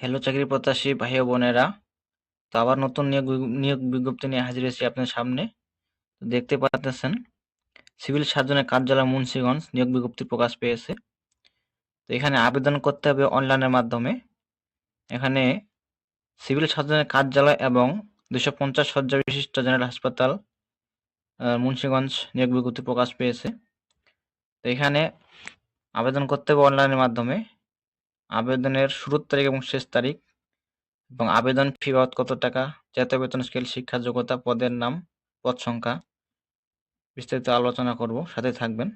Hello চাকরি প্রত্যাশী ভাই বোনেরা। তো আবার নতুন নিয়োগ নিয়োগ বিজ্ঞপ্তি নিয়ে হাজির হয়েছি আপনার সামনে। দেখতে পাচ্ছেন সিভিল সার্জনের কার্যালয় মুন্সিগঞ্জ নিয়োগ বিজ্ঞপ্তি প্রকাশ পেয়েছে। তো এখানে আবেদন করতে হবে অনলাইনের মাধ্যমে। এখানে সিভিল সার্জনের কার্যালয় এবং দুশো পঞ্চাশ শয্যা বিশিষ্ট জেনারেল হাসপাতাল মুন্সিগঞ্জ নিয়োগ বিজ্ঞপ্তি প্রকাশ পেয়েছে। তো এখানে আবেদন করতে হবে অনলাইনের মাধ্যমে। আবেদনের শুরুর তারিখ এবং শেষ তারিখ এবং আবেদন ফি বাবদ কত টাকা, জাতীয় বেতন স্কেল, শিক্ষা যোগ্যতা, পদের নাম, পদ সংখ্যা বিস্তারিত আলোচনা করব, সাথে থাকবেন।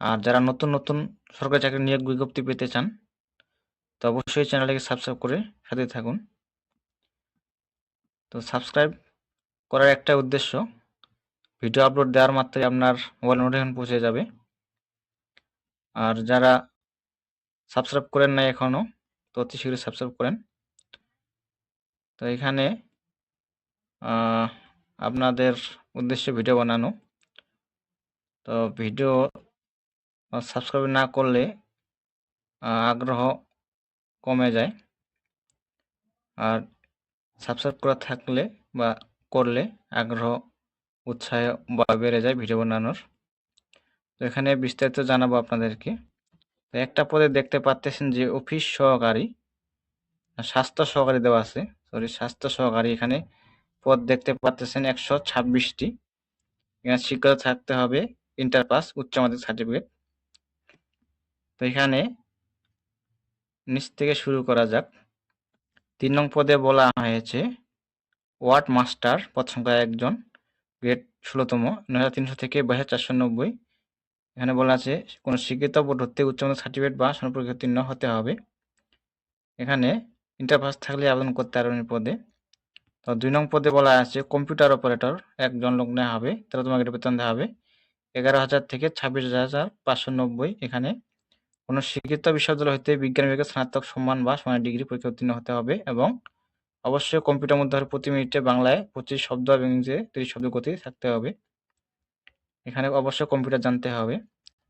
আর যারা নতুন নতুন সরকারি চাকরি নিয়োগ বিজ্ঞপ্তি পেতে চান, তো অবশ্যই চ্যানেলটিকে সাবস্ক্রাইব করে সাথে থাকুন। তো সাবস্ক্রাইব করার একটা উদ্দেশ্য, ভিডিও আপলোড দেওয়ার মাত্রই আপনার মোবাইল নোটিফিকেশন পৌঁছে যাবে। আর যারা সাবস্ক্রাইব করেন নাই এখনও তো অতি শীঘ্রই সাবস্ক্রাইব করেন। তো এখানে আপনাদের উদ্দেশ্যে ভিডিও বানানো। তো ভিডিও সাবস্ক্রাইব না করলে আগ্রহ কমে যায়। আর সাবস্ক্রাইব করা থাকলে বা করলে আগ্রহ, উৎসাহ বা বেড়ে যায় ভিডিও বানানোর। তো এখানে বিস্তারিত জানাব আপনাদেরকে। একটা পদে দেখতে পাচ্তেছেন যে অফিস সহকারী স্বাস্থ্য সহকারী দেওয়া আছে। সরি স্বাস্থ্য সহকারী এখানে পদ দেখতে পাচ্তেছেন একশো ছাব্বিশটি। এখানে শিক্ষা থাকতে হবে, ইন্টার পাস, উচ্চ মাধ্যমিক সার্টিফিকেট। তো এখানে নিচ থেকে শুরু করা যাক। তিন নং পদে বলা হয়েছে, ওয়ার্ড মাস্টার, পদ সংখ্যা একজন, গ্রেড ষোলোতম, নয় হাজার তিনশো থেকে বাইশ চারশো নব্বই। এখানে বলা আছে, কোনো শিক্ষিত বোর্ড হতে উচ্চ মাধ্যমিক সার্টিফিকেট বা সমপরীক্ষা উত্তীর্ণ হতে হবে। এখানে ইন্টার পাস থাকলে আবেদন করতে পারবেন পদে। তো দুই নং পদে বলা আছে কম্পিউটার অপারেটর একজন লোক নেওয়া হবে তেরোতম গ্রেড বেতন দেওয়া হবে। এগারো হাজার থেকে ছাব্বিশ হাজার পাঁচশো নব্বই এখানে। কোনো শিক্ষিত বিশ্ববিদ্যালয় হতে বিজ্ঞান বিভাগে স্নাতক সম্মান বা সমান ডিগ্রি পরীক্ষা উত্তীর্ণ হতে হবে এবং অবশ্যই কম্পিউটার মধ্যে প্রতি মিনিটে বাংলায় পঁচিশ শব্দ এবং ইংরেজিতে তিরিশ শব্দ গতি থাকতে হবে। এখানে অবশ্যই কম্পিউটার জানতে হবে।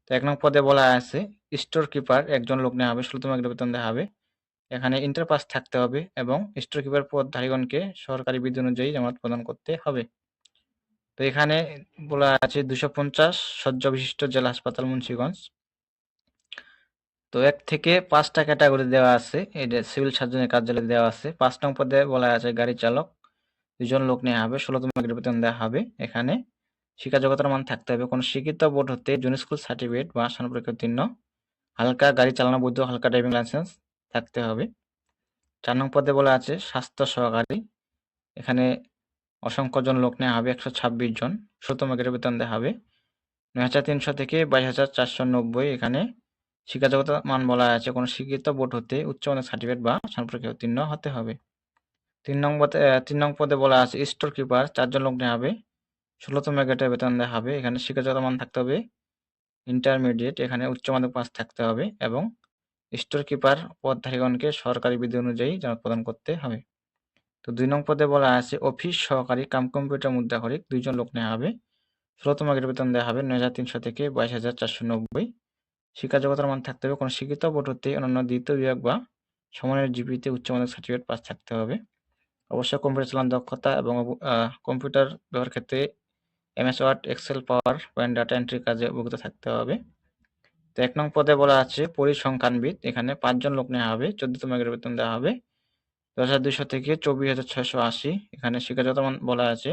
তো এক নং পদে বলা আছে স্টোর কিপার একজন লোক নেওয়া হবে, ষোলোতম গ্রেড বেতন দেওয়া হবে। এখানে ইন্টার পাস থাকতে হবে এবং স্টোর কিপার পদ ধারীগণকে সরকারি বিধি অনুযায়ী জামানত প্রদান করতে হবে। তো এখানে বলা আছে দুশো পঞ্চাশ বিশিষ্ট জেলা হাসপাতাল মুন্সিগঞ্জ। তো এক থেকে পাঁচটা ক্যাটাগরি দেওয়া আছে এটা সিভিল সার্জনের কার্যালয়ে দেওয়া আছে। পাঁচ নং পদে বলা আছে গাড়ি চালক, দুজন লোক নেওয়া হবে, ষোলোতম গ্রেড বেতন দেওয়া হবে। এখানে শিক্ষা মান থাকতে হবে। কোনো শিক্ষিত বোর্ড হতে জুনিয়র স্কুল সার্টিফিকেট বা সনদ পরীক্ষা উত্তীর্ণ। হালকা গাড়ি চালানো বৈধ, হালকা ড্রাইভিং লাইসেন্স থাকতে হবে। চার নং পদে বলা আছে, স্বাস্থ্য সহকারী। এখানে অসংখ্য জন লোক নেওয়া হবে, একশো ছাব্বিশ জন। ষোলোতম গ্রেড বেতন দেওয়া হবে। নয় হাজার তিনশো থেকে বাইশ হাজার চারশো নব্বই এখানে শিক্ষা জগতের মান বলা আছে, কোনো শিক্ষিত বোর্ড হতে উচ্চ মানের সার্টিফিকেট বা সনদ পরীক্ষা উত্তীর্ণ হতে হবে। তিন নং পদে তিন নং পদে বলা আছে স্টোর কিপার চারজন লোক নেওয়া হবে। ষোলোতম গ্রেডের বেতন দেওয়া হবে। এখানে শিক্ষাগত মান থাকতে হবে। ইন্টারমিডিয়েট, এখানে উচ্চ মাধ্যমিক পাস থাকতে হবে এবং স্টোর কিপার পদধারীগণকে সরকারি বিধি অনুযায়ী জামানত প্রদান করতে হবে। তো দুই নং পদে বলা আছে, অফিস সহকারী কাম কম্পিউটার মুদ্রাখরিক দুইজন লোক নেওয়া হবে। ষোলোতম গ্রেড বেতন দেওয়া হবে নয় হাজার তিনশো থেকে বাইশ হাজার চারশো নব্বই। শিক্ষাজগতের মান থাকতে হবে। কোনো শিক্ষিত বোর্ড হতে অন্যান্য দ্বিতীয় বিভাগ বা সমানের জিপিতে উচ্চ মাধ্যমিক সার্টিফিকেট পাস থাকতে হবে। অবশ্যই কম্পিউটার চালান দক্ষতা এবং কম্পিউটার ব্যবহার ক্ষেত্রে MS Word, Excel PowerPoint data entry কাজে অভিজ্ঞতা থাকতে হবে। তো এক নং পদে বলা আছে, পরিসংখ্যানবিদ, এখানে পাঁচজন লোক নেওয়া হবে, চোদ্দতম গ্রেড বেতন দেওয়া হবে। দশ হাজার দুইশো থেকে চব্বিশ হাজার ছয়শো আশি, এখানে শিক্ষাগত বলা আছে।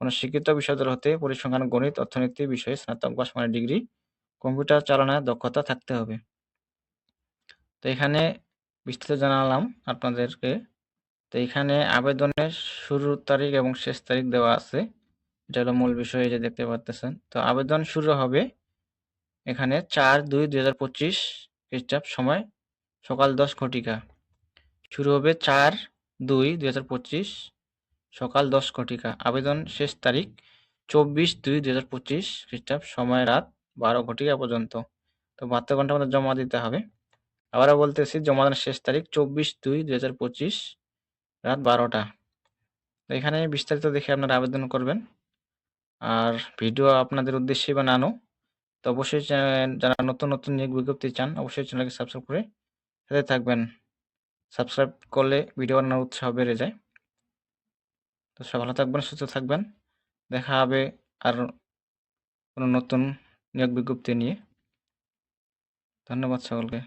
কোনো শিক্ষিত বিশ্ববিদ্যালয় হতে পরিসংখ্যান, গণিত, অর্থনীতি বিষয়ে স্নাতক বা সমানের ডিগ্রি, কম্পিউটার চালানোর দক্ষতা থাকতে হবে। তো এখানে বিস্তারিত জানালাম আপনাদেরকে। তো এখানে আবেদনের শুরুর তারিখ এবং শেষ তারিখ দেওয়া আছে। এটা হলো মূল বিষয় যে দেখতে পাচ্ছেন তো আবেদন শুরু হবে এখানে চার দুই দুই হাজার পঁচিশ খ্রিস্টাব্দ সময় সকাল দশ ঘটিকা। শুরু হবে চার দুই দুই হাজার পঁচিশ সকাল দশ ঘটিকা। আবেদন শেষ তারিখ চব্বিশ দুই দুই হাজার পঁচিশ খ্রিস্টাব্দ সময় রাত বারো ঘটিকা পর্যন্ত। তো বাহাত্তর ঘণ্টার মধ্যে জমা দিতে হবে। আবারও বলতেছি, জমা দেওয়ার শেষ তারিখ চব্বিশ দুই দুই হাজার পঁচিশ রাত বারোটা। তো এখানে বিস্তারিত দেখে আপনারা আবেদন করবেন। আর ভিডিও আপনাদের উদ্দেশ্যে বানানো। তো অবশ্যই যারা নতুন নতুন নিয়োগ বিজ্ঞপ্তি চান, অবশ্যই চ্যানেলকে সাবস্ক্রাইব করে সাথে থাকবেন। সাবস্ক্রাইব করলে ভিডিও বানানোর উৎসাহ বেড়ে যায়। তো সব ভালো থাকবেন, সুস্থ থাকবেন। দেখা হবে আর কোনো নতুন নিয়োগ বিজ্ঞপ্তি নিয়ে। ধন্যবাদ সকলকে।